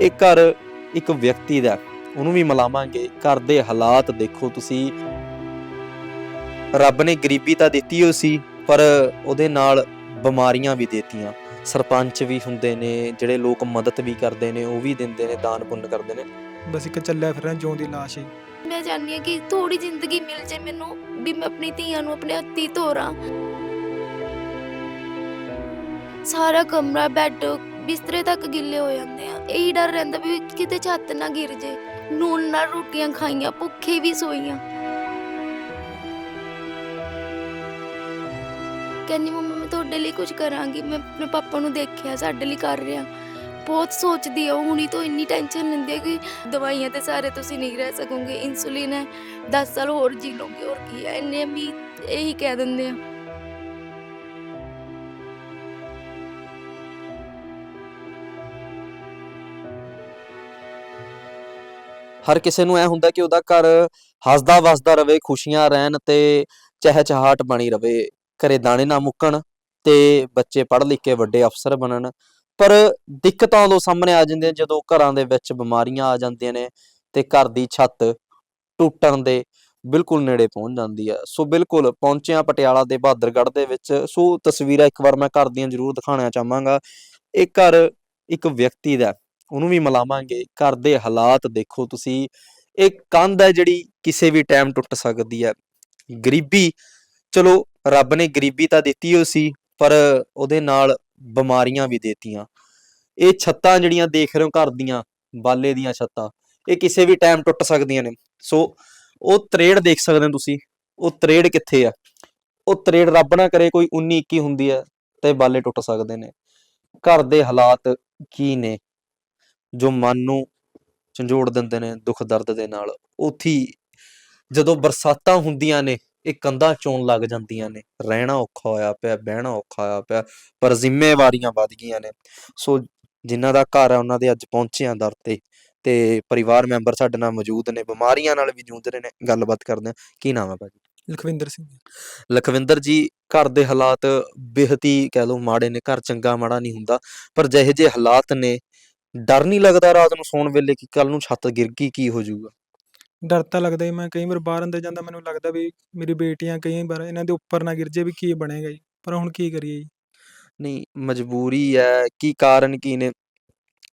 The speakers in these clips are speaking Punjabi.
ਇਹ ਘਰ ਇੱਕ ਵਿਅਕਤੀ ਦਾ। ਉਹਨੂੰ ਵੀ ਮਿਲਾਵਾਂਗੇ। ਘਰ ਦੇ ਹਾਲਾਤ ਦੇਖੋ ਤੁਸੀਂ। ਰੱਬ ਨੇ ਗਰੀਬੀ ਤਾਂ ਦਿੱਤੀ ਹੋ ਸੀ ਪਰ ਉਹਦੇ ਨਾਲ ਬਿਮਾਰੀਆਂ ਵੀ ਦਿੱਤੀਆਂ। ਸਰਪੰਚ ਵੀ ਹੁੰਦੇ ਨੇ ਜਿਹੜੇ ਲੋਕ ਮਦਦ ਵੀ ਕਰਦੇ ਨੇ ਉਹ ਵੀ ਦਿੰਦੇ ਨੇ ਦਾਨ ਪੁੰਨ ਕਰਦੇ ਨੇ। ਬਸ ਇੱਕ ਚੱਲਿਆ ਫਿਰ ਜਿਉਂ ਦੀ ਲਾਸ਼ ਹੀ ਮੈਂ ਚਾਹੁੰਦੀ ਹਾਂ ਕਿ ਥੋੜੀ ਜ਼ਿੰਦਗੀ ਮਿਲ ਜੇ ਮੈਨੂੰ ਵੀ ਮੈਂ ਆਪਣੀ ਧੀਆਂ ਨੂੰ ਆਪਣੇ ਹੱਥੀਂ ਤੋਰਾਂ ਸਾਰਾ ਕਮਰਾ ਬੈੱਡ ਬਿਸਤਰੇ ਤੱਕ ਗਿੱਲੇ ਹੋ ਜਾਂਦੇ ਆ। ਇਹੀ ਡਰ ਰਹਿੰਦਾ ਵੀ ਕਿਤੇ ਛੱਤ ਨਾ ਗਿਰ ਜੇ। ਨੂਨ ਨਾਲ ਰੋਟੀਆਂ ਖਾਈਆਂ, ਭੁੱਖੇ ਵੀ ਸੋਈਆਂ। ਕਹਿੰਦੀ, ਮੰਮਾ, ਮੈਂ ਤੁਹਾਡੇ ਲਈ ਕੁਝ ਕਰਾਂਗੀ। ਮੈਂ ਆਪਣੇ ਪਾਪਾ ਨੂੰ ਦੇਖਿਆ, ਸਾਡੇ ਲਈ ਕਰ ਰਿਹਾ। ਬਹੁਤ ਸੋਚਦੀ ਆ, ਉਹ ਹੁਣੀ ਤੋਂ ਇੰਨੀ ਟੈਨਸ਼ਨ ਲੈਂਦੀ ਹੈ ਕਿ ਦਵਾਈਆਂ ਤੇ ਸਾਰੇ ਤੁਸੀਂ ਨਹੀਂ ਰਹਿ ਸਕੋਗੇ। ਇਨਸੂਲਿਨ ਹੈ 10 ਸਾਲ ਹੋਰ ਜੀ ਲਓਗੇ, ਹੋਰ ਕੀ ਹੈ? ਇੰਨੇ ਵੀ ਇਹੀ ਕਹਿ ਦਿੰਦੇ ਆ। ਹਰ ਕਿਸੇ ਨੂੰ ਐ ਹੁੰਦਾ ਕਿ ਉਹਦਾ ਘਰ ਹੱਸਦਾ ਵਸਦਾ ਰਵੇ, ਖੁਸ਼ੀਆਂ ਰਹਿਣ ਤੇ ਚਹਿਚਹਾਟ ਬਣੀ ਰਵੇ, ਘਰੇ ਦਾਣੇ ਨਾ ਮੁੱਕਣ ਤੇ ਬੱਚੇ ਪੜ੍ਹ ਲਿਖ ਕੇ ਵੱਡੇ ਅਫਸਰ ਬਣਨ। ਪਰ ਦਿੱਕਤਾਂ ਉਦੋਂ ਸਾਹਮਣੇ ਆ ਜਾਂਦੀਆਂ ਜਦੋਂ ਘਰਾਂ ਦੇ ਵਿੱਚ ਬਿਮਾਰੀਆਂ ਆ ਜਾਂਦੀਆਂ ਨੇ ਤੇ ਘਰ ਦੀ ਛੱਤ ਟੁੱਟਣ ਦੇ ਬਿਲਕੁਲ ਨੇੜੇ ਪਹੁੰਚ ਜਾਂਦੀ ਹੈ ਸੋ ਬਿਲਕੁਲ ਪਹੁੰਚਿਆ ਪਟਿਆਲਾ ਦੇ ਬਹਾਦਰਗੜ੍ਹ ਦੇ ਵਿੱਚ। ਸੋ ਤਸਵੀਰਾਂ ਇੱਕ ਵਾਰ ਮੈਂ ਘਰ ਦੀਆਂ ਜ਼ਰੂਰ ਦਿਖਾਉਣਾ ਚਾਹਾਂਗਾ। ਇਹ ਘਰ ਇੱਕ ਵਿਅਕਤੀ ਦਾ ਉਹਨੂੰ ਵੀ ਮਿਲਾਵਾਂਗੇ। ਘਰ ਦੇ ਹਾਲਾਤ ਦੇਖੋ ਤੁਸੀਂ। ਇਹ ਕੰਧ ਹੈ ਜਿਹੜੀ ਕਿਸੇ ਵੀ ਟਾਈਮ ਟੁੱਟ ਸਕਦੀ ਹੈ। ਗਰੀਬੀ, ਚਲੋ ਰੱਬ ਨੇ ਗਰੀਬੀ ਤਾਂ ਦਿੱਤੀ ਹੋ ਸੀ, ਪਰ ਉਹਦੇ ਨਾਲ ਬਿਮਾਰੀਆਂ ਵੀ ਦਿੱਤੀਆਂ। ਇਹ ਛੱਤਾਂ ਜਿਹੜੀਆਂ ਦੇਖ ਰਹੇ ਹੋ ਘਰ ਦੀਆਂ, ਬਾਲੇ ਦੀਆਂ ਛੱਤਾਂ, ਇਹ ਕਿਸੇ ਵੀ ਟਾਈਮ ਟੁੱਟ ਸਕਦੀਆਂ ਨੇ। ਸੋ ਉਹ ਤਰੇੜ ਦੇਖ ਸਕਦੇ ਹੋ ਤੁਸੀਂ। ਉਹ ਤਰੇੜ ਕਿੱਥੇ ਆ? ਉਹ ਤਰੇੜ ਰੱਬ ਨਾ ਕਰੇ ਕੋਈ 19 21 ਹੁੰਦੀ ਹੈ ਤੇ ਬਾਲੇ ਟੁੱਟ ਸਕਦੇ ਨੇ। ਘਰ ਦੇ ਹਾਲਾਤ ਕੀ ਨੇ? ਜੋ ਮਨ ਨੂੰ ਝੰਜੋੜ ਦਿੰਦੇ ਨੇ ਦੁੱਖ ਦਰਦ ਦੇ ਨਾਲ ਉਥੀ ਜਦੋਂ ਬਰਸਾਤਾਂ ਹੁੰਦੀਆਂ ਨੇ ਇਹ ਕੰਧਾਂ ਚੋਣ ਲੱਗ ਜਾਂਦੀਆਂ ਨੇ। ਰਹਿਣਾ ਔਖਾ ਹੋਇਆ ਪਿਆ ਬਹਿਣਾ ਔਖਾ ਹੋਇਆ ਪਿਆ ਪਰ ਜ਼ਿੰਮੇਵਾਰੀਆਂ ਵੱਧ ਗਈਆਂ ਨੇ। ਸੋ ਜਿਨ੍ਹਾਂ ਦਾ ਘਰ ਹੈ ਉਹਨਾਂ ਦੇ ਅੱਜ ਪਹੁੰਚੇ ਆ ਦਰ ਤੇ ਤੇ ਪਰਿਵਾਰ ਮੈਂਬਰ ਸਾਡੇ ਨਾਲ ਮੌਜੂਦ ਨੇ ਬਿਮਾਰੀਆਂ ਨਾਲ ਵੀ ਜੂਝ ਰਹੇ ਨੇ। ਗੱਲਬਾਤ ਕਰਦੇ ਆ ਕੀ ਨਾਮ ਹੈ ਭਾਜੀ? ਲਖਵਿੰਦਰ ਸਿੰਘ ਲਖਵਿੰਦਰ ਜੀ ਘਰ ਦੇ ਹਾਲਾਤ ਬੇਹੱਦ ਹੀ ਕਹਿ ਲਓ ਮਾੜੇ ਨੇ ਘਰ ਚੰਗਾ ਮਾੜਾ ਨਹੀਂ ਹੁੰਦਾ ਪਰ ਜਿਹੇ ਜਿਹੇ ਹਾਲਾਤ ਨੇ ਡਰ ਨਹੀਂ ਲੱਗਦਾ ਰਾਤ ਨੂੰ ਸੌਣ ਵੇਲੇ ਕਿ ਕੱਲ ਨੂੰ ਛੱਤ ਗਿਰ ਗਈ ਕੀ ਹੋ ਜਾਊਗਾ? ਡਰ ਤਾਂ ਲੱਗਦਾ ਹੀ ਮੈਂ ਕਈ ਵਾਰ ਬਾਹਰ ਅੰਦਰ ਜਾਂਦਾ ਮੈਨੂੰ ਲੱਗਦਾ ਵੀ ਮੇਰੀ ਬੇਟੀਆਂ ਕਈ ਵਾਰ ਇਹਨਾਂ ਦੇ ਉੱਪਰ ਨਾ ਗਿਰ ਜੇ ਵੀ ਕੀ ਬਣੇਗਾ ਜੀ ਪਰ ਹੁਣ ਕੀ ਕਰੀਏ ਜੀ? ਨਹੀਂ ਮਜਬੂਰੀ ਹੈ ਕੀ ਕਾਰਨ ਕੀ ਨੇ?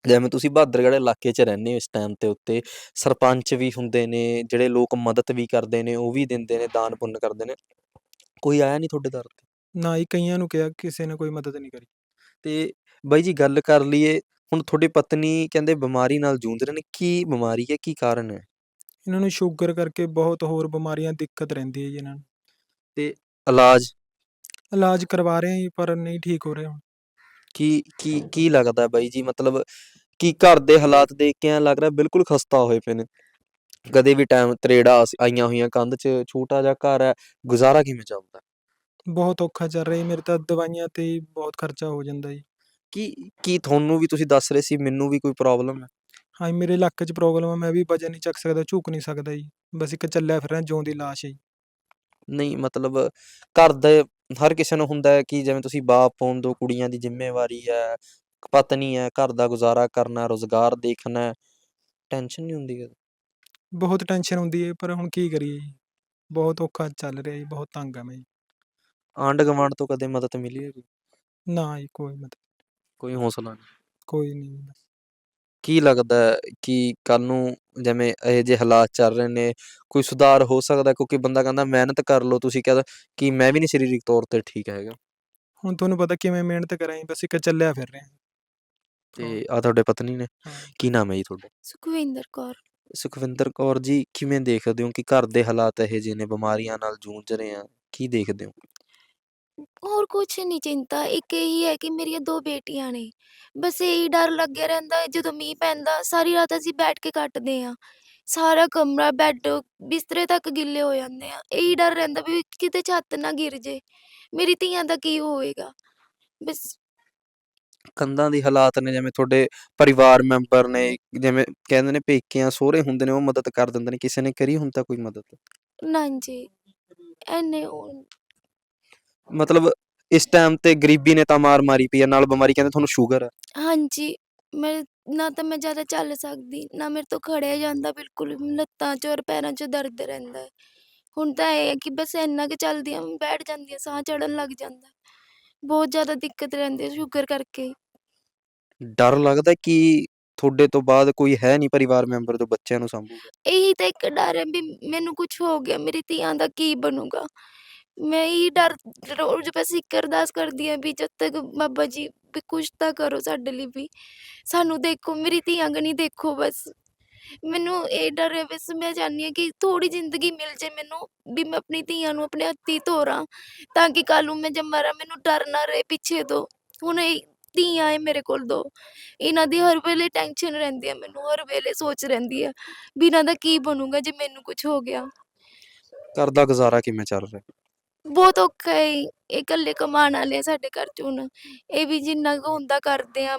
ਜਿਵੇਂ ਤੁਸੀਂ ਬਹਾਦਰਗੜ੍ਹ ਇਲਾਕੇ 'ਚ ਰਹਿੰਦੇ ਹੋ ਇਸ ਟਾਈਮ ਤੇ ਉੱਤੇ ਸਰਪੰਚ ਵੀ ਹੁੰਦੇ ਨੇ ਜਿਹੜੇ ਲੋਕ ਮਦਦ ਵੀ ਕਰਦੇ ਨੇ ਉਹ ਵੀ ਦਿੰਦੇ ਨੇ ਦਾਨ ਪੁੰਨ ਕਰਦੇ ਨੇ ਕੋਈ ਆਇਆ ਨਹੀਂ ਤੁਹਾਡੇ ਦਰ ਤੇ? ਨਾ ਹੀ ਕਈਆਂ ਨੂੰ ਕਿਹਾ ਕਿਸੇ ਨੇ ਕੋਈ ਮਦਦ ਨਹੀਂ ਕਰੀ। ਤੇ ਬਾਈ ਜੀ ਗੱਲ ਕਰ ਲਈਏ ਹੁਣ ਤੁਹਾਡੀ ਪਤਨੀ ਕਹਿੰਦੇ ਬਿਮਾਰੀ ਨਾਲ ਜੂਝ ਰਹੇ ਨੇ ਕੀ ਬਿਮਾਰੀ ਹੈ? ਕੀ ਕਾਰਨ ਹੈ? ਇਹਨਾਂ ਨੂੰ ਸ਼ੂਗਰ ਕਰਕੇ ਬਹੁਤ ਹੋਰ ਬਿਮਾਰੀਆਂ ਦਿੱਕਤ ਰਹਿੰਦੀ ਹੈ ਜੀ ਇਹਨਾਂ ਨੂੰ। ਇਲਾਜ? ਇਲਾਜ ਕਰਵਾ ਰਹੇ ਹਾਂ ਜੀ ਪਰ ਨਹੀਂ ਠੀਕ ਹੋ ਰਹੇ ਹੁਣ। ਕੀ ਕੀ ਕੀ ਲੱਗਦਾ ਬਾਈ ਜੀ? ਮਤਲਬ ਕੀ ਘਰ ਦੇ ਹਾਲਾਤ ਦੇਖ ਕੇ ਐਂ ਲੱਗ ਰਿਹਾ ਬਿਲਕੁਲ ਖਸਤਾ ਹੋਏ ਪਏ ਨੇ। ਕਦੇ ਵੀ ਟਾਈਮ ਤਰੇੜਾ ਆਈਆਂ ਹੋਈਆਂ ਕੰਧ 'ਚ ਛੋਟਾ ਜਿਹਾ ਘਰ ਹੈ ਗੁਜ਼ਾਰਾ ਕਿਵੇਂ ਚੱਲਦਾ? ਬਹੁਤ ਔਖਾ ਚੱਲ ਰਿਹਾ ਜੀ ਮੇਰੇ ਤਾਂ ਦਵਾਈਆਂ ਤੇ ਹੀ ਬਹੁਤ ਖਰਚਾ ਹੋ ਜਾਂਦਾ ਜੀ। ਕੀ ਕੀ ਤੁਹਾਨੂੰ ਵੀ ਤੁਸੀਂ ਦੱਸ ਰਹੇ ਸੀ ਮੈਨੂੰ ਵੀ ਕੋਈ ਪ੍ਰੋਬਲਮ ਹੈ? ਹਾਂ ਜੀ, ਮੇਰੇ ਲੱਕ 'ਚ ਪ੍ਰੋਬਲਮ ਹੈ ਮੈਂ ਵੀ ਵਜਨ ਨਹੀਂ ਚੱਕ ਸਕਦਾ ਝੁਕ ਨਹੀਂ ਸਕਦਾ ਜੀ। ਬਸ ਇੱਕ ਚੱਲਿਆ ਫਿਰ ਰਿਹਾ ਜਿਉਂ ਦੀ ਲਾਸ਼ ਹੈ ਜੀ। ਨਹੀਂ ਮਤਲਬ ਘਰ ਦੇ ਹਰ ਕਿਸੇ ਨੂੰ ਹੁੰਦਾ ਹੈ ਕਿ ਜਿਵੇਂ ਤੁਸੀਂ ਬਾਪ ਹੋਣ ਦੋ ਕੁੜੀਆਂ ਦੀ ਜ਼ਿੰਮੇਵਾਰੀ ਹੈ ਪਤਨੀ ਹੈ ਘਰ ਦਾ ਗੁਜ਼ਾਰਾ ਕਰਨਾ ਰੋਜ਼ਗਾਰ ਦੇਖਣਾ ਟੈਨਸ਼ਨ ਨਹੀਂ ਹੁੰਦੀ ਕਦੇ? ਬਹੁਤ ਟੈਨਸ਼ਨ ਹੁੰਦੀ ਹੈ ਪਰ ਹੁਣ ਕੀ ਕਰੀਏ ਜੀ? ਬਹੁਤ ਔਖਾ ਚੱਲ ਰਿਹਾ ਜੀ ਬਹੁਤ ਤੰਗ ਆ ਮੈਂ ਜੀ। ਆਂਢ ਗੁਆਂਢ ਤੋਂ ਕਦੇ ਮਦਦ ਮਿਲੀ ਹੈ ਕੋਈ? ਨਾ ਜੀ ਕੋਈ ਮਤਲਬ ਕੋਈ ਹੌਸਲਾ ਨਹੀਂ। ਕੋਈ ਨਹੀਂ ਕੀ ਲੱਗਦਾ ਹੈ ਕਿ ਕੱਲ ਨੂੰ ਜਿਵੇਂ ਇਹ ਜਿਹੇ ਹਾਲਾਤ ਚੱਲ ਰਹੇ ਨੇ ਕੋਈ ਸੁਧਾਰ ਹੋ ਸਕਦਾ ਹੈ? ਕਿਉਂਕਿ ਬੰਦਾ ਕਹਿੰਦਾ ਮਿਹਨਤ ਕਰ ਲਓ ਤੁਸੀਂ ਕਹਿੰਦਾ ਕਿ ਮੈਂ ਵੀ ਨਹੀਂ ਸਰੀਰਕ ਤੌਰ ਤੇ ਠੀਕ ਹੈਗਾ। ਹੁਣ ਤੁਹਾਨੂੰ ਪਤਾ ਕਿਵੇਂ ਮਿਹਨਤ ਕਰਾਂ ਜੀ ਬਸ ਇੱਕ ਚੱਲਿਆ ਫਿਰ ਰਿਹਾ। ਤੇ ਆ ਤੁਹਾਡੇ ਪਤਨੀ ਨੇ? ਹਾਂ। ਕੀ ਨਾਮ ਹੈ ਜੀ ਤੁਹਾਡਾ? ਸੁਖਵਿੰਦਰ ਕੌਰ। ਸੁਖਵਿੰਦਰ ਕੌਰ ਜੀ ਕਿਵੇਂ ਦੇਖਦੇ ਹੋ ਕਿ ਘਰ ਦੇ ਹਾਲਾਤ ਇਹੋ ਜਿਹੇ ਨੇ ਬਿਮਾਰੀਆਂ ਨਾਲ ਜੂਝ ਰਹੇ ਆ ਕੀ ਦੇਖਦੇ ਹੋ? ਹੋਰ ਕੁਛ ਨਹੀਂ ਚਿੰਤਾ ਇੱਕ ਇਹੀ ਹੈ ਕਿ ਮੇਰੀਆਂ ਦੋ ਬੇਟੀਆਂ ਨੇ। ਬਸ ਇਹੀ ਡਰ ਲੱਗਿਆ ਰਹਿੰਦਾ ਹੈ ਜਦੋਂ ਮੀਂਹ ਪੈਂਦਾ ਸਾਰੀ ਰਾਤ ਅਸੀਂ ਬੈਠ ਕੇ ਕੱਟਦੇ ਆ ਸਾਰਾ ਕਮਰਾ ਬੈੱਡ ਬਿਸਤਰੇ ਤੱਕ ਗਿੱਲੇ ਹੋ ਜਾਂਦੇ ਆ ਇਹੀ ਡਰ ਰਹਿੰਦਾ ਵੀ ਕਿਤੇ ਛੱਤ ਨਾ ਗਿਰ ਜੇ। ਮੇਰੀ ਧੀਆਂ ਦਾ ਕੀ ਹੋਏਗਾ ਬਸ ਕੰਧਾਂ ਦੀ ਹਾਲਾਤ ਨੇ ਜਿਵੇਂ ਤੁਹਾਡੇ ਪਰਿਵਾਰ ਮੈਂਬਰ ਨੇ ਜਿਵੇਂ ਕਹਿੰਦੇ ਨੇ ਪੇਕਿਆਂ ਸਹੁਰੇ ਹੁੰਦੇ ਨੇ ਉਹ ਮਦਦ ਕਰ ਦਿੰਦੇ ਨੇ। ਕਿਸੇ ਨੇ ਕਰੀ ਹੁਣ ਤਾਂ ਕੋਈ ਮਦਦ? ਨਾ ਜੀ ਐਨੇ ਉਹ- ਮਤਲਬ ਇਸ ਟਾਈਮ ਤੇ ਗਰੀਬੀ ਨੇ ਤਾਂ ਮਾਰ ਮਾਰੀ ਪਈ ਆ ਨਾਲ ਬਿਮਾਰੀ ਕਹਿੰਦੇ ਤੁਹਾਨੂੰ ਸ਼ੂਗਰ ਹੈ ਹਾਂਜੀ ਮੈਂ ਨਾ ਤਾਂ ਮੈਂ ਜ਼ਿਆਦਾ ਚੱਲ ਸਕਦੀ ਨਾ ਮੇਰੇ ਤੋਂ ਖੜਿਆ ਜਾਂਦਾ ਬਿਲਕੁਲ ਲੱਤਾਂ 'ਚ ਔਰ ਪੈਰਾਂ 'ਚ ਦਰਦ ਰਹਿੰਦਾ ਹੈ। ਹੁਣ ਤਾਂ ਇਹ ਹੈ ਕਿ ਬਸ ਇੰਨਾ ਕੁ ਚੱਲਦੀ ਹਾਂ ਬੈਠ ਜਾਂਦੀ ਹਾਂ ਸਾਹ ਚੜਨ ਲੱਗ ਜਾਂਦਾ। ਹੈ। ਬਹੁਤ ਜ਼ਿਆਦਾ ਦਿੱਕਤ ਰਹਿੰਦੀ ਹੈ ਸ਼ੂਗਰ ਕਰਕੇ। ਡਰ ਲੱਗਦਾ ਕਿ ਤੁਹਾਡੇ ਤੋਂ ਬਾਅਦ ਕੋਈ ਹੈ ਨਹੀਂ ਪਰਿਵਾਰ ਮੈਂਬਰ ਜੋ ਬੱਚਿਆਂ ਨੂੰ ਸੰਭੂਗਾ। ਇਹੀ ਤਾਂ ਇੱਕ ਡਰ ਹੈ ਵੀ ਮੈਨੂੰ ਕੁਝ ਹੋ ਗਿਆ ਮੇਰੀ ਧੀਆਂ ਦਾ ਕੀ ਬਣੂਗਾ? ਮੈਂ ਇਹੀ ਡਰ ਰੋਜ਼ ਬਸ ਇੱਕ ਅਰਦਾਸ ਕਰਦੀ ਹਾਂ ਵੀ ਜਦ ਤੱਕ ਬਾਬਾ ਜੀ ਵੀ ਕੁਛ ਤਾਂ ਕਰੋ ਸਾਡੇ ਲਈ ਵੀ, ਸਾਨੂੰ ਦੇਖੋ, ਮੇਰੀ ਧੀਆਂ ਕਨੀ ਦੇਖੋ ਬਸ। ਮੈਨੂੰ ਇਹ ਡਰ ਹੈ, ਬਸ ਮੈਂ ਚਾਹੁੰਦੀ ਹਾਂ ਕਿ ਥੋੜੀ ਜ਼ਿੰਦਗੀ ਮਿਲ ਜੇ ਮੈਨੂੰ, ਵੀ ਮੈਂ ਆਪਣੀ ਧੀਆਂ ਨੂੰ ਆਪਣੇ ਹੱਥੀਂ ਤੋਰਾਂ ਤਾਂ ਕਿ ਕੱਲ੍ਹ ਨੂੰ ਮੈਂ ਜਦ ਮਰਾਂ ਮੈਨੂੰ ਡਰ ਨਾ ਰਹੇ ਪਿੱਛੇ ਤੋਂ। ਹੁਣ ਇਹ ਧੀਆਂ ਹੈ ਮੇਰੇ ਕੋਲ ਦੋ। ਇਹਨਾਂ ਦੀ ਹਰ ਵੇਲੇ ਟੈਨਸ਼ਨ ਰਹਿੰਦੀ ਹੈ, ਮੈਨੂੰ ਹਰ ਵੇਲੇ ਸੋਚ ਰਹਿੰਦੀ ਹੈ ਵੀ ਇਹਨਾਂ ਦਾ ਕੀ ਬਣੂਗਾ ਜੇ ਮੈਨੂੰ ਕੁਝ ਹੋ ਗਿਆ। ਘਰ ਦਾ ਗੁਜ਼ਾਰਾ ਕਿਵੇਂ ਚੱਲ ਰਿਹਾ? ਬਹੁਤ ਔਖਾ ਹੈ ਇਹ ਇਕੱਲੇ ਕਮਾਉਣ ਵਾਲੇ ਆ ਸਾਡੇ ਘਰ 'ਚ ਹੁਣ। ਇਹ ਵੀ ਜਿੰਨਾ ਕੁ ਹੁੰਦਾ ਕਰਦੇ ਆ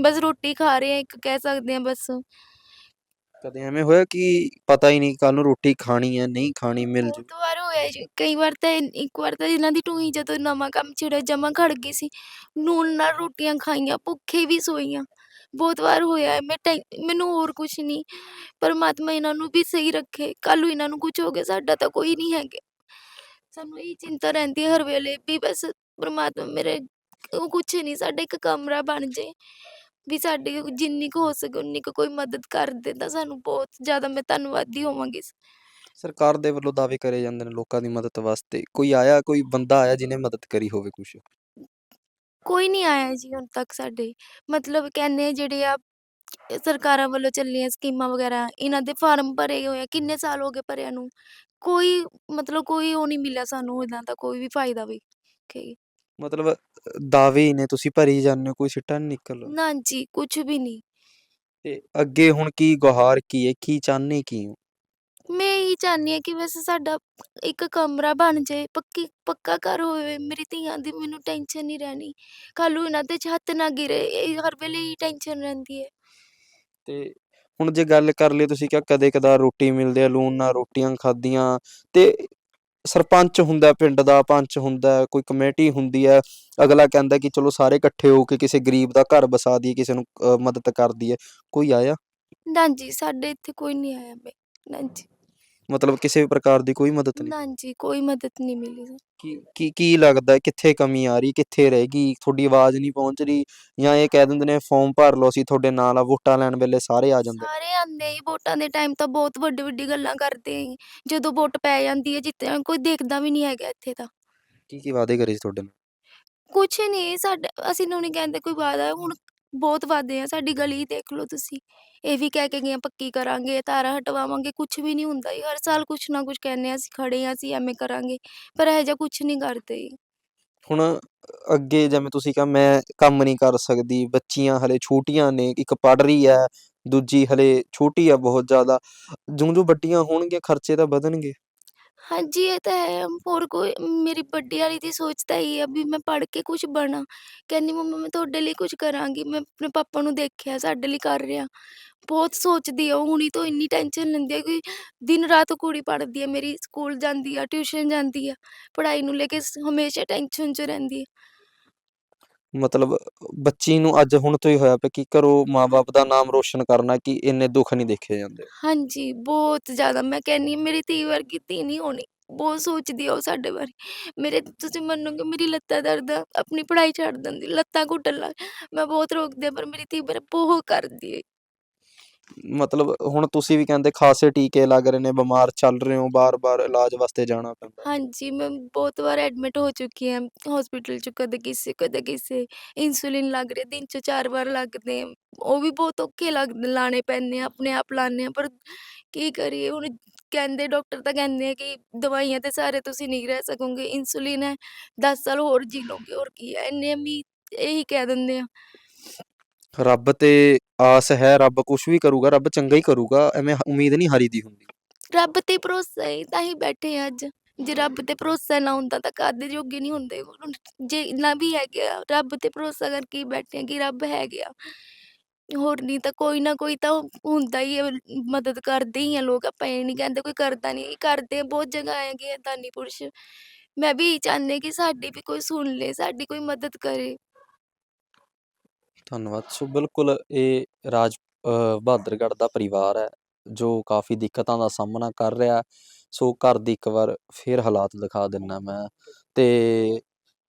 ਬਸ ਰੋਟੀ ਖਾ ਰਹੇ ਆ ਇੱਕ ਕਹਿ ਸਕਦੇ ਆ ਬਸ। ਕਦੇ ਐਵੇਂ ਹੋਇਆ ਕਿ ਪਤਾ ਹੀ ਨਹੀਂ ਕੱਲ ਨੂੰ ਰੋਟੀ ਖਾਣੀ ਹੈ ਨਹੀਂ ਖਾਣੀ ਮਿਲ ਜੂ? ਬਹੁਤ ਵਾਰ ਹੋਇਆ ਜੀ। ਕਈ ਵਾਰ ਤਾਂ ਇਨ- ਇੱਕ ਵਾਰ ਤਾਂ ਇਹਨਾਂ ਦੀ ਟੂਹੀ ਜਦੋਂ ਨਵਾਂ ਕੰਮ ਛਿੜਿਆ ਜਮਾ ਖੜ ਗਈ ਸੀ। ਨੂਨ ਨਾਲ ਰੋਟੀਆਂ ਖਾਈਆਂ ਭੁੱਖੇ ਵੀ ਸੋਈਆਂ। ਬਹੁਤ ਵਾਰ ਹੋਇਆ ਹੈ ਮੈਂ ਟੈਂ- ਮੈਨੂੰ ਹੋਰ ਕੁਝ ਨਹੀਂ। ਪਰਮਾਤਮਾ ਇਹਨਾਂ ਨੂੰ ਵੀ ਸਹੀ ਰੱਖੇ। ਕੱਲ੍ਹ ਨੂੰ ਇਹਨਾਂ ਨੂੰ ਕੁਝ ਹੋ ਗਿਆ ਸਾਡਾ ਤਾਂ ਕੋਈ ਨਹੀਂ ਹੈਗਾ। ਸਾਨੂੰ ਇਹ ਚਿੰਤਾ ਰਹਿੰਦੀ ਹੈ ਹਰ ਵੇਲੇ ਵੀ ਬਸ ਪਰਮਾਤਮਾ ਮੇਰੇ ਉਹ ਕੁਛ ਨਹੀਂ ਸਾਡਾ ਇੱਕ ਕਮਰਾ ਬਣ ਜੇ ਵੀ ਸਾਡੀ ਜਿੰਨੀ ਕੁ ਹੋ ਸਕੇ ਉਨੀ ਕੁ ਕੋਈ ਮਦਦ ਕਰ ਦੇ ਤਾਂ ਸਾਨੂੰ ਬਹੁਤ ਜ਼ਿਆਦਾ ਮੈਂ ਧੰਨਵਾਦੀ ਹੋਵਾਂਗੀ ਸਰਕਾਰ ਦੇ ਵੱਲੋਂ ਦਾਅਵੇ ਕਰੇ ਜਾਂਦੇ ਨੇ ਲੋਕਾਂ ਦੀ ਮਦਦ ਵਾਸਤੇ ਕੋਈ ਆਇਆ ਕੋਈ ਬੰਦਾ ਆਇਆ ਜਿਹਨੇ ਮਦਦ ਕਰੀ ਹੋਵੇ ਕੁਛ? ਕੋਈ ਨਹੀਂ ਆਇਆ ਜੀ ਹੁਣ ਤੱਕ ਸਾਡੇ ਮਤਲਬ ਕਹਿੰਦੇ ਜਿਹੜੇ ਆ ਸਰਕਾਰਾਂ ਵੱਲੋਂ ਚੱਲੀਆਂ ਸਕੀਮਾਂ ਵਗੈਰਾ ਇਹਨਾਂ ਦੇ ਫਾਰਮ ਭਰੇ ਹੋਏ ਆ ਕਿੰਨੇ ਸਾਲ ਹੋ ਗਏ ਭਰਿਆਂ ਨੂੰ? ਕੋਈ ਮਤਲਬ ਕੋਈ ਉਹ ਨਹੀਂ ਮਿਲਿਆ ਸਾਨੂੰ ਇਹਨਾਂ ਦਾ ਕੋਈ ਵੀ ਫਾਇਦਾ ਵੀ ਕਿ ਮਤਲਬ ਦਾਅਵੇ ਹੀ ਨੇ ਤੁਸੀਂ ਭਰੀ ਜਾਂਦੇ ਹੋ ਕੋਈ ਸਿੱਟਾ ਨਹੀਂ ਨਿਕਲ ਨਾ ਜੀ ਕੁਝ ਵੀ ਨਹੀਂ। ਤੇ ਅੱਗੇ ਹੁਣ ਕੀ ਗੁਹਾਰ ਕੀ ਹੈ ਕੀ ਚਾਹੁੰਦੇ ਕੀ ਹੋ? ਮੈਂ ਇਹੀ ਚਾਹੁੰਦੀ ਹਾਂ ਕਿ ਬਸ ਸਾਡਾ ਇੱਕ ਕਮਰਾ ਬਣ ਜਾਏ ਪੱਕੀ ਪੱਕਾ ਘਰ ਹੋਵੇ ਮੇਰੀ ਧੀਆਂ ਦੀ ਮੈਨੂੰ ਟੈਨਸ਼ਨ ਨਹੀਂ ਰਹਿਣੀ। ਕੱਲ੍ਹ ਨੂੰ ਇਹਨਾਂ ਦੇ ਛੱਤ ਨਾ ਗਿਰੇ ਇਹ ਹਰ ਵੇਲੇ ਹੀ ਟੈਨਸ਼ਨ ਰਹਿੰਦੀ ਹੈ। ਤੇ ਹੁਣ ਜੇ ਗੱਲ ਕਰ ਲਈ ਤੁਸੀਂ ਕਿਹਾ ਕਦੇ ਕਦਾਰ ਰੋਟੀ ਮਿਲਦੇ ਆ ਲੂਣ ਨਾਲ ਰੋਟੀਆਂ ਖਾਧੀਆਂ ਤੇ ਸਰਪੰਚ ਹੁੰਦਾ ਪਿੰਡ ਦਾ ਪੰਚ ਹੁੰਦਾ ਕੋਈ ਕਮੇਟੀ ਹੁੰਦੀ ਹੈ ਅਗਲਾ ਕਹਿੰਦਾ ਕਿ ਚਲੋ ਸਾਰੇ ਇਕੱਠੇ ਹੋ ਕੇ ਕਿਸੇ ਗਰੀਬ ਦਾ ਘਰ ਬਸਾ ਦਈਏ ਕਿਸੇ ਨੂੰ ਅ, ਮਦਦ ਕਰ ਦਈਏ ਕੋਈ ਆਇਆ? ਨਾ ਜੀ ਸਾਡੇ ਇੱਥੇ ਕੋਈ ਨਹੀਂ ਆਇਆ ਬਈ ਨਾ ਜੀ। ਮਤਲਬ ਕਿਸੇ ਵੀ ਪ੍ਰਕਾਰ ਦੀ ਕੋਈ ਮਦਦ ਨਹੀਂ ਨਾ ਜੀ ਕੋਈ ਮਦਦ ਨਹੀਂ ਮਿਲੀ ਸਾਨੂੰ। ਕੀ ਕੀ ਕੀ ਲੱਗਦਾ ਹੈ ਕਿੱਥੇ ਕਮੀ ਆ ਰਹੀ ਕਿੱਥੇ ਰਹਿ ਗਈ ਤੁਹਾਡੀ ਆਵਾਜ਼ ਨਹੀਂ ਪਹੁੰਚ ਰਹੀ ਜਾਂ ਇਹ ਕਹਿ ਦਿੰਦੇ ਨੇ ਫਾਰਮ ਭਰ ਲਓ ਅਸੀਂ ਤੁਹਾਡੇ ਨਾਲ ਆ ਵੋਟਾਂ ਲੈਣ ਵੇਲੇ ਸਾਰੇ ਆ ਜਾਂਦੇ ਸਾਰੇ ਆਂਦੇ ਹੀ ਵੋਟਾਂ ਦੇ ਟਾਈਮ ਤਾਂ ਬਹੁਤ ਵੱਡੀ ਵੱਡੀ ਗੱਲਾਂ ਕਰਦੇ ਆਂ ਜਦੋਂ ਵੋਟ ਪੈ ਜਾਂਦੀ ਹੈ ਜਿੱਤੇ ਕੋਈ ਦੇਖਦਾ ਵੀ ਨਹੀਂ ਹੈਗਾ ਇੱਥੇ ਤਾਂ। ਕੀ ਕੀ ਵਾਅਦੇ ਕਰੇ ਸੀ ਤੁਹਾਡੇ ਨਾਲ? ਕੁਛ ਨਹੀਂ ਸਾਡੇ ਅਸੀਂ ਨੂੰ ਨਹੀਂ ਕਹਿੰਦੇ ਕੋਈ ਵਾਦਾ ਹੁਣ ਬਹੁਤ ਵਾਦੇ ਆ ਸਾਡੀ ਗਲੀ ਦੇਖ ਲਓ ਤੁਸੀਂ ਇਹ ਵੀ ਕਹਿ ਕੇ ਗਏ ਆ, ਪੱਕੀ ਕਰਾਂਗੇ ਤਾਰਾਂ ਹਟਵਾਵਾਂਗੇ ਕੁਛ ਵੀ ਨਹੀਂ ਹੁੰਦਾ ਜੀ ਹਰ ਸਾਲ ਕੁਛ ਨਾ ਕੁਛ ਕਹਿੰਦੇ ਆ ਅਸੀਂ ਖੜੇ ਆ ਅਸੀਂ ਐਵੇਂ ਕਰਾਂਗੇ ਪਰ ਇਹੋ ਜਿਹਾ ਕੁਛ ਨਹੀਂ ਕਰਦੇ ਜੀ। ਹੁਣ ਅੱਗੇ ਜਿਵੇਂ ਤੁਸੀਂ ਕਿਹਾ ਮੈਂ ਕੰਮ ਨਹੀਂ ਕਰ ਸਕਦੀ ਬੱਚੀਆਂ ਹਲੇ ਛੋਟੀਆਂ ਨੇ ਇੱਕ ਪੜ੍ਹ ਰਹੀ ਹੈ ਦੂਜੀ ਹਲੇ ਛੋਟੀ ਆ ਬਹੁਤ ਜ਼ਿਆਦਾ ਜਿਉਂ ਜਿਉਂ ਵੱਡੀਆਂ ਹੋਣਗੀਆਂ ਖਰਚੇ ਤਾਂ ਵਧਣਗੇ ਹਾਂਜੀ ਇਹ ਤਾਂ ਹੈ ਹੋਰ ਕੋਈ ਮੇਰੀ ਵੱਡੀ ਵਾਲੀ ਦੀ ਸੋਚ ਤਾਂ ਇਹ ਆ ਵੀ ਮੈਂ ਪੜ੍ਹ ਕੇ ਕੁਝ ਬਣਾ ਕਹਿੰਦੀ ਮੰਮਾ ਮੈਂ ਤੁਹਾਡੇ ਲਈ ਕੁਝ ਕਰਾਂਗੀ ਮੈਂ ਆਪਣੇ ਪਾਪਾ ਨੂੰ ਦੇਖਿਆ ਸਾਡੇ ਲਈ ਕਰ ਰਿਹਾ ਬਹੁਤ ਸੋਚਦੀ ਆ ਉਹ ਹੁਣੀ ਤੋਂ ਇੰਨੀ ਟੈਨਸ਼ਨ ਲੈਂਦੀ ਆ ਕਿ ਦਿਨ ਰਾਤ ਕੁੜੀ ਪੜ੍ਹਦੀ ਆ ਮੇਰੀ ਸਕੂਲ ਜਾਂਦੀ ਆ ਟਿਊਸ਼ਨ ਜਾਂਦੀ ਆ ਪੜ੍ਹਾਈ ਨੂੰ ਲੈ ਕੇ ਸ- ਹਮੇਸ਼ਾ ਟੈਨਸ਼ਨ 'ਚ ਰਹਿੰਦੀ ਆ ਮਤਲਬ ਬੱਚੀ ਨੂੰ ਅੱਜ ਹੁਣ ਤੋਂ ਹੀ ਹੋਇਆ ਪਿਆ ਕਿ ਘਰੋਂ ਮਾਪੇ ਦਾ ਨਾਮ ਰੋਸ਼ਨ ਕਰਨਾ ਕਿ ਇੰਨੇ ਦੁੱਖ ਨਹੀਂ ਦੇਖੇ ਜਾਂਦੇ। ਹਾਂਜੀ ਬਹੁਤ ਜ਼ਿਆਦਾ। ਮੈਂ ਕਹਿੰਦੀ ਮੇਰੀ ਧੀ ਵਰਗੀ ਧੀ ਨਹੀਂ ਹੋਣੀ। ਬਹੁਤ ਸੋਚਦੀ ਆ ਉਹ ਸਾਡੇ ਬਾਰੇ। ਮੇਰੇ ਤੁਸੀਂ ਮੰਨੋਗੇ ਮੇਰੀ ਲੱਤਾਂ ਦਰਦ ਆ, ਆਪਣੀ ਪੜ੍ਹਾਈ ਛੱਡ ਦਿੰਦੀ ਲੱਤਾਂ ਘੁੱਟਣ ਲੱਗ ਮੈਂ ਬਹੁਤ ਰੋਕਦੀ ਆ ਪਰ ਮੇਰੀ ਧੀ ਬਾਰੇ ਬਹੁਤ ਕਰਦੀ ਹੈ ਮਤਲਬ ਹੁਣ ਤੁਸੀਂ ਵੀ ਕਹਿੰਦੇ ਖਾਸੇ ਟੀਕੇ ਲੱਗ ਰਹੇ ਨੇ ਬਿਮਾਰ ਚੱਲ ਰਹੇ ਹੋ ਬਾਰ-ਬਾਰ ਇਲਾਜ ਵਾਸਤੇ ਜਾਣਾ ਪੈਂਦਾ। ਹਾਂਜੀ ਮੈਂ ਬਹੁਤ ਵਾਰ ਐਡਮਿਟ ਹੋ ਚੁੱਕੀ ਹਾਂ ਹਸਪੀਟਲ 'ਚ ਕਦੇ ਕਿਸੇ ਕਦੇ ਕਿਸੇ ਇਨਸੂਲਿਨ ਲੱਗ ਰਿਹਾ ਦਿਨ 'ਚ ਚਾਰ ਵਾਰ ਲੱਗਦੇ ਉਹ ਵੀ ਬਹੁਤ ਔਖੇ ਲੱਗ ਲਾਣੇ ਪੈਂਦੇ ਆ ਆਪਣੇ ਆਪ ਲਾਣੇ ਆ ਪਰ ਕੀ ਕਰੀਏ ਹੁਣ ਕਹਿੰਦੇ ਡਾਕਟਰ ਤਾਂ ਕਹਿੰਦੇ ਆ ਕਿ ਦਵਾਈਆਂ ਤੇ ਸਾਰੇ ਤੁਸੀਂ ਨਹੀਂ ਰਹਿ ਸਕੋਗੇ ਇਨਸੂਲਿਨ ਹੈ 10 ਸਾਲ ਹੋਰ ਜੀ ਲਓਗੇ ਹੋਰ ਕੀ ਹੈ ਇੰਨੇ ਅਮੀ ਇਹੀ ਕਹਿ ਦਿੰਦੇ ਆ। ਰੱਬ ਤੇ ਆਸ ਹੈ ਰੱਬ ਕੁਝ ਵੀ ਕਰੂਗਾ ਰੱਬ ਚੰਗਾ ਹੀ ਕਰੂਗਾ ਐਵੇਂ ਹ- ਉਮੀਦ ਨਹੀਂ ਹਾਰੀਦੀ ਹੁੰਦੀ। ਰੱਬ ਤੇ ਭਰੋਸਾ ਹੈ ਤਾਂ ਹੀ ਬੈਠੇ ਹਾਂ ਅੱਜ। ਜੇ ਰੱਬ ਤੇ ਭਰੋਸਾ ਨਾ ਹੁੰਦਾ ਤਾਂ ਕਾਦੇ ਜੋਗੇ ਨਹੀਂ ਹੁੰਦੇ। ਹੁਣ ਜੇ ਨਾ ਵੀ ਹੈ ਗਿਆ ਰੱਬ ਤੇ ਭਰੋਸਾ ਕਰਕੇ ਹੀ ਬੈਠੇ ਹਾਂ ਕਿ ਰੱਬ ਹੈ ਗਿਆ ਹੋਰ ਨਹੀਂ ਤਾਂ ਕੋਈ ਨਾ ਕੋਈ ਤਾਂ ਹੁੰਦਾ ਹੀ ਹੈ ਮਦਦ ਕਰਦੇ ਹੀ ਆ ਲੋਕ। ਆਪਾਂ ਇਹ ਨਹੀਂ ਕਹਿੰਦੇ ਕੋਈ ਕਰਦਾ ਨਹੀਂ ਕਰਦੇ ਆ, ਬਹੁਤ ਜਗ੍ਹਾ ਹੈਗੇ ਆ ਦਾਨੀ ਪੁਰਸ਼। ਮੈਂ ਵੀ ਇਹੀ ਚਾਹੁੰਦੀ ਕਿ ਸਾਡੀ ਵੀ ਕੋਈ ਸੁਣ ਲੇ ਸਾਡੀ ਕੋਈ ਮਦਦ ਕਰੇ। ਧੰਨਵਾਦ। ਸੋ ਬਿਲਕੁਲ ਇਹ ਰਾਜ ਬਹਾਦਰਗੜ੍ਹ ਦਾ ਪਰਿਵਾਰ ਹੈ, ਜੋ ਕਾਫੀ ਦਿੱਕਤਾਂ ਦਾ ਸਾਹਮਣਾ ਕਰ ਰਿਹਾ ਸੋ ਘਰ ਦੀ ਇੱਕ ਵਾਰ ਫਿਰ ਹਾਲਾਤ ਦਿਖਾ ਦਿੰਨਾ ਮੈਂ ਤੇ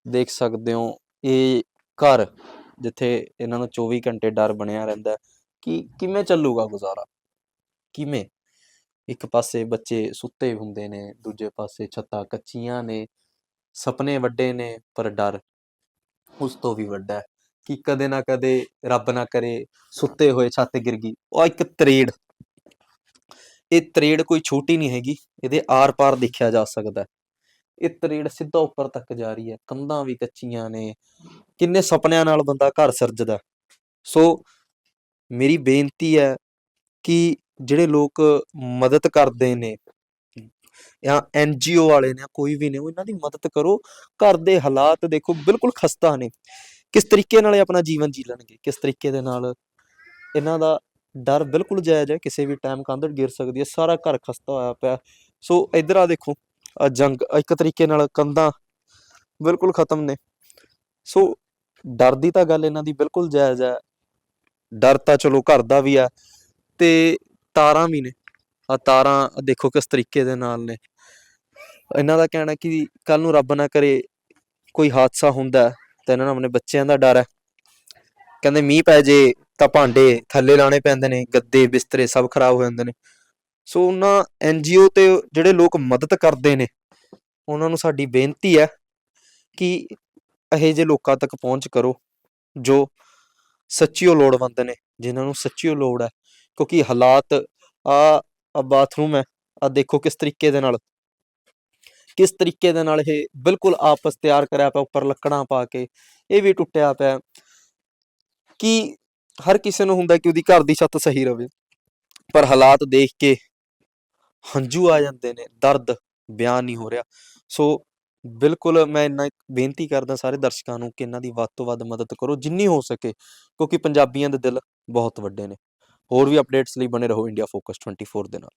ਦੇਖ ਸਕਦੇ ਹੋ ਇਹ ਘਰ ਜਿੱਥੇ ਇਹਨਾਂ ਨੂੰ 24 ਘੰਟੇ ਡਰ ਬਣਿਆ ਰਹਿੰਦਾ ਕਿ ਕਿਵੇਂ ਚੱਲੂਗਾ ਗੁਜ਼ਾਰਾ? ਕਿਵੇਂ? ਇੱਕ ਪਾਸੇ ਬੱਚੇ ਸੁੱਤੇ ਹੁੰਦੇ ਨੇ, ਦੂਜੇ ਪਾਸੇ ਛੱਤਾਂ ਕੱਚੀਆਂ ਨੇ, ਸੁਪਨੇ ਵੱਡੇ ਨੇ, ਪਰ ਡਰ ਉਸ ਤੋਂ ਵੀ ਵੱਡਾ ਹੈ। ਕਿ ਕਦੇ ਨਾ ਕਦੇ ਰੱਬ ਨਾ ਕਰੇ ਸੁੱਤੇ ਹੋਏ ਛੱਤ ਗਿਰ ਗਈ। ਉਹ ਇੱਕ ਤਰੇੜ। ਇਹ ਤਰੇੜ ਕੋਈ ਛੋਟੀ ਨਹੀਂ ਹੈਗੀ, ਇਹਦੇ ਆਰ-ਪਾਰ ਦੇਖਿਆ ਜਾ ਸਕਦਾ। ਇਹ ਤਰੇੜ ਸਿੱਧਾ ਉੱਪਰ ਤੱਕ ਜਾ ਰਹੀ ਹੈ। ਕੰਧਾਂ ਵੀ ਕੱਚੀਆਂ ਨੇ। ਕਿੰਨੇ ਸੁਪਨਿਆਂ ਨਾਲ ਬੰਦਾ ਘਰ ਸਿਰਜਦਾ। ਸੋ ਮੇਰੀ ਬੇਨਤੀ ਹੈ ਕਿ ਜਿਹੜੇ ਲੋਕ ਮਦਦ ਕਰਦੇ ਨੇ ਜਾਂ ਐਨਜੀਓ ਵਾਲੇ ਨੇ ਕੋਈ ਵੀ ਨੇ ਉਹਨਾਂ ਦੀ ਮਦਦ ਕਰੋ। ਘਰ ਦੇ ਹਾਲਾਤ ਦੇਖੋ ਬਿਲਕੁਲ ਖਸਤਾ ਨੇ। ਕਿਸ ਤਰੀਕੇ ਨਾਲ ਇਹ ਆਪਣਾ ਜੀਵਨ ਜੀ ਲੈਣਗੇ? ਕਿਸ ਤਰੀਕੇ ਦੇ ਨਾਲ ਇਹਨਾਂ ਦਾ ਡਰ ਬਿਲਕੁਲ ਜਾਇਜ਼ ਹੈ, ਕਿਸੇ ਵੀ ਟਾਈਮ ਕੰਧ ਗਿਰ ਸਕਦੀ ਹੈ, ਸਾਰਾ ਘਰ ਖਸਤਾ ਹੋਇਆ ਪਿਆ। ਸੋ ਇੱਧਰ ਆ ਦੇਖੋ ਆ ਜੰਗ ਇੱਕ ਤਰੀਕੇ ਨਾਲ ਕੰਧਾਂ ਬਿਲਕੁਲ ਖਤਮ ਨੇ। ਸੋ ਡਰ ਦੀ ਤਾਂ ਗੱਲ ਇਹਨਾਂ ਦੀ ਬਿਲਕੁਲ ਜਾਇਜ਼ ਹੈ। ਡਰ ਤਾਂ ਚਲੋ ਘਰ ਦਾ ਵੀ ਆ ਤੇ ਤਾਰਾਂ ਵੀ ਨੇ। ਆ ਤਾਰਾਂ ਦੇਖੋ ਕਿਸ ਤਰੀਕੇ ਦੇ ਨਾਲ ਨੇ। ਇਹਨਾਂ ਦਾ ਕਹਿਣਾ ਕਿ ਕੱਲ ਨੂੰ ਰੱਬ ਨਾ ਕਰੇ ਕੋਈ ਹਾਦਸਾ ਹੁੰਦਾ। ਤਾਂ ਇਹਨਾਂ ਨੂੰ ਆਪਣੇ ਬੱਚਿਆਂ ਦਾ ਡਰ ਹੈ। ਕਹਿੰਦੇ ਮੀਂਹ ਪੈ ਜੇ ਤਾਂ ਭਾਂਡੇ ਥੱਲੇ ਲਾਣੇ ਪੈਂਦੇ ਨੇ, ਗੱਦੇ, ਬਿਸਤਰੇ ਸਭ ਖਰਾਬ ਹੋ ਜਾਂਦੇ ਨੇ। ਸੋ ਉਹਨਾਂ ਐਨਜੀਓ ਤੇ ਜਿਹੜੇ ਲੋਕ ਮਦਦ ਕਰਦੇ ਨੇ, ਉਹਨਾਂ ਨੂੰ ਸਾਡੀ ਬੇਨਤੀ ਹੈ ਕਿ ਇਹੋ ਜਿਹੇ ਲੋਕਾਂ ਤੱਕ ਪਹੁੰਚ ਕਰੋ ਜੋ ਸੱਚੀਓ ਲੋੜਵੰਦ ਨੇ, ਜਿਨ੍ਹਾਂ ਨੂੰ ਸੱਚੀਓ ਲੋੜ ਹੈ। ਕਿਉਂਕਿ ਹਾਲਾਤ ਆ ਬਾਥਰੂਮ ਹੈ ਆ ਦੇਖੋ ਕਿਸ ਤਰੀਕੇ ਦੇ ਨਾਲ। ਕਿਸ ਤਰੀਕੇ ਦੇ ਨਾਲ ਇਹ ਬਿਲਕੁਲ ਆਪਸ ਤਿਆਰ ਕਰਿਆ ਪਿਆ, ਉੱਪਰ ਲੱਕੜਾਂ ਪਾ ਕੇ, ਇਹ ਵੀ ਟੁੱਟਿਆ ਪਿਆ। ਕਿ ਹਰ ਕਿਸੇ ਨੂੰ ਹੁੰਦਾ ਕਿ ਉਹਦੀ ਘਰ ਦੀ ਛੱਤ ਸਹੀ ਰਵੇ, ਪਰ ਹਾਲਾਤ ਦੇਖ ਕੇ ਹੰਝੂ ਆ ਜਾਂਦੇ ਨੇ, ਦਰਦ ਬਿਆਨ ਨਹੀਂ ਹੋ ਰਿਹਾ। ਸੋ ਬਿਲਕੁਲ ਮੈਂ ਇੰਨਾ ਇੱਕ ਬੇਨਤੀ ਕਰਦਾ ਸਾਰੇ ਦਰਸ਼ਕਾਂ ਨੂੰ ਕਿ ਇਹਨਾਂ ਦੀ ਵੱਧ ਤੋਂ ਵੱਧ ਮਦਦ ਕਰੋ, ਜਿੰਨੀ ਹੋ ਸਕੇ, ਕਿਉਂਕਿ ਪੰਜਾਬੀਆਂ ਦੇ ਦਿਲ ਬਹੁਤ ਵੱਡੇ ਨੇ। ਹੋਰ ਵੀ ਅਪਡੇਟਸ ਲਈ ਬਣੇ ਰਹੋ ਇੰਡੀਆ ਫੋਕਸ 24 ਦੇ ਨਾਲ।